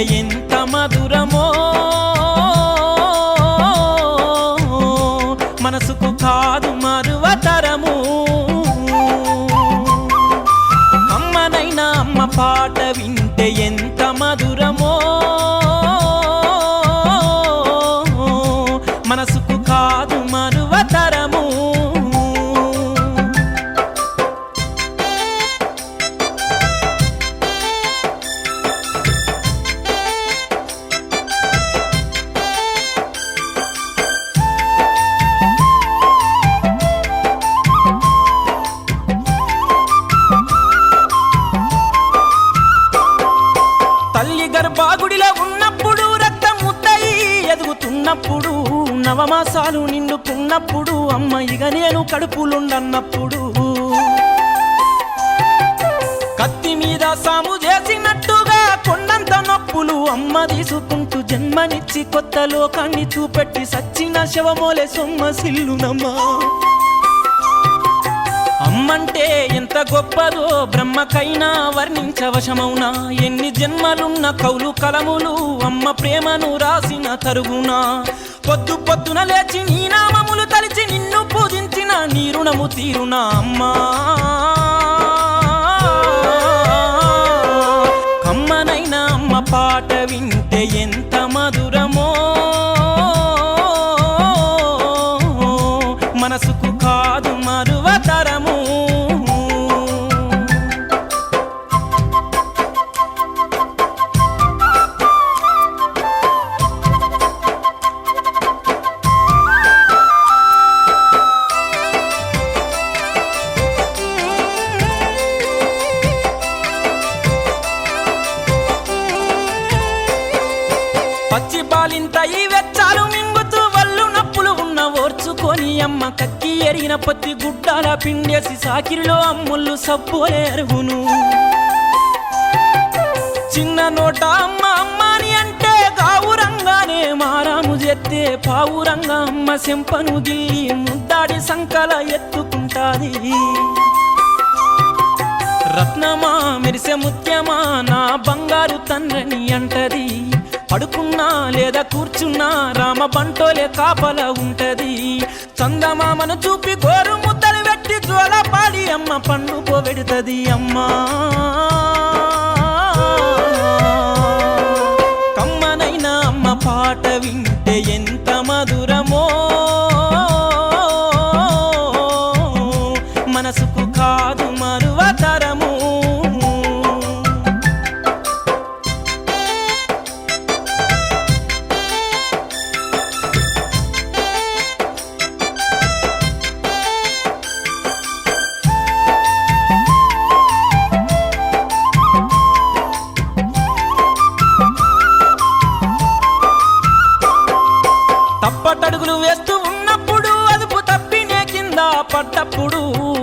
వింటే ఎంత మధురమో. మనసుకు కాదు మరువతరము. అమ్మనైనా అమ్మ పాట వింటే ఎంత మధురమో. నవమాసాలు నిండుకున్నప్పుడు అమ్మ ఇక నేను కడుపులుండన్నప్పుడు. కత్తి మీద సాము చేసినట్టుగా కొండంత నొప్పులు అమ్మ తీసుకుంటూ జన్మనిచ్చి కొత్త లోకాన్ని చూపెట్టి సచ్చిన శవమోలే సొమ్మ సిల్లునమ్మా. అమ్మంటే ఎంత గొప్పదో బ్రహ్మకైనా వర్ణించవశమౌనా ఎన్ని జన్మలున్న కౌలు కలములు అమ్మ ప్రేమను రాసిన తరుగునా? పొద్దు పొద్దున లేచి నీ నామములు తలిచి నిన్ను పూజించిన నీ రుణము తీరునా అమ్మా. కమ్మనైనా అమ్మ పాట వింటే ఎంత మధురమో. మనసుకు కాదు మరు పచ్చి బాలింత ఈ వెచ్చాలు మింగుతూ వల్లు నప్పులు ఉన్న ఓర్చుకొని అమ్మ కక్కి ఎరిగిన పత్తి గుడ్డాల పిండేసి సాకిరిలో అమ్ముళ్ళు సబ్బోలే అరుగును. చిన్న నోట అమ్మ అమ్మాని అంటే గావురంగానే మారాము చెత్తే పావురంగా అమ్మ సెంపను గిల్లి ముద్దాడి సంకల ఎత్తుకుంటాది. రత్నమా మెరిసే ముత్యమా నా బంగారు తండ్రిని అంటది. పడుకున్నా లేదా కూర్చున్నా రామ బంటోలే కాపల ఉంటది. చందమామను చూపి గోరు ముద్దలు పెట్టి జోల పాడి అమ్మ పండు పోవెడుతది అమ్మా.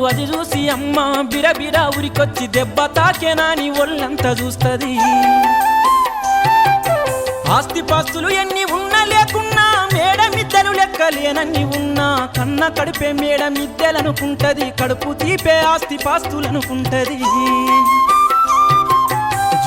అది చూసి అమ్మ బిరబిర ఉరికొచ్చి దెబ్బ తాకేనా నీ ఒళ్ళంతా చూస్తది. ఆస్తిపాస్తులు ఎన్ని ఉన్నా లేకున్నా మేడమిద్దరు లెక్కలేనన్ని ఉన్నా కన్న కడిపే మేడమిద్దెలనుకుంటది కడుపు తీపే ఆస్తిపాస్తులనుకుంటది.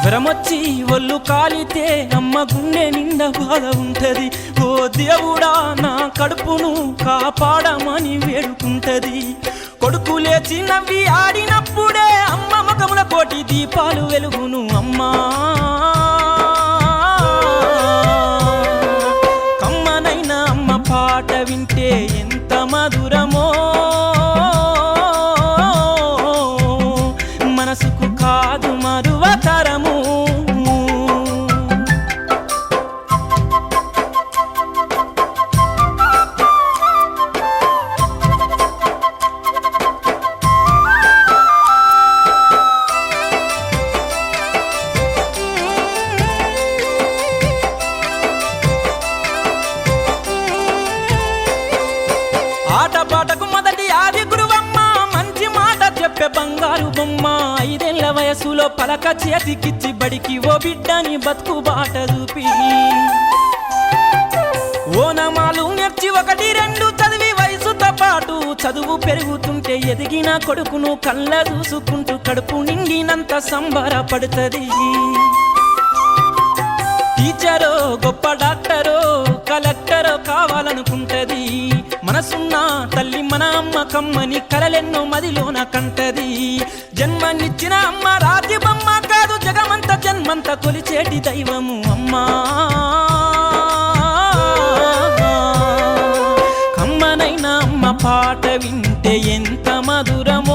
జ్వరమొచ్చి ఒళ్ళు కాలితే అమ్మ గుండె నిండా బాధ ఉంటది. ఓ దేవుడా నా కడుపును కాపాడమని వేడుకుంటది. కొడుకు లేచి నవ్వి ఆడినప్పుడే అమ్మ ముఖముల కోటి దీపాలు వెలుగును అమ్మా. కమ్మనైనా అమ్మ పాట వింటే ఎంత మధురమో. మనసుకు కాదు మరువతరము ఆటపాటకు మొదటి ఆది గురువమ్మ మంచి మాట చెప్పే బంగారు బొమ్మ. ఐదేళ్ళ వయసులో పలక చేతికిచ్చి బడికి ఓ బిడ్డని బతుకు బాట చూపి. ఓనమాలు నేర్చి ఒకటి రెండు చదివి వయసుతో పాటు చదువు పెరుగుతుంటే ఎదిగిన కొడుకును కళ్ళ చూసుకుంటూ కడుపు నిండినంత సంబరపడుతుంది. కావాలనుకుంటది మనసున్న తల్లి మన అమ్మ కమ్మని కలలెన్నో మదిలోన కంటది. జన్మనిచ్చిన అమ్మ రాతి బొమ్మ కాదు జగమంత జన్మంత కొలిచేటి దైవము అమ్మా. కమ్మనైన అమ్మ పాట వింటే ఎంత మధురము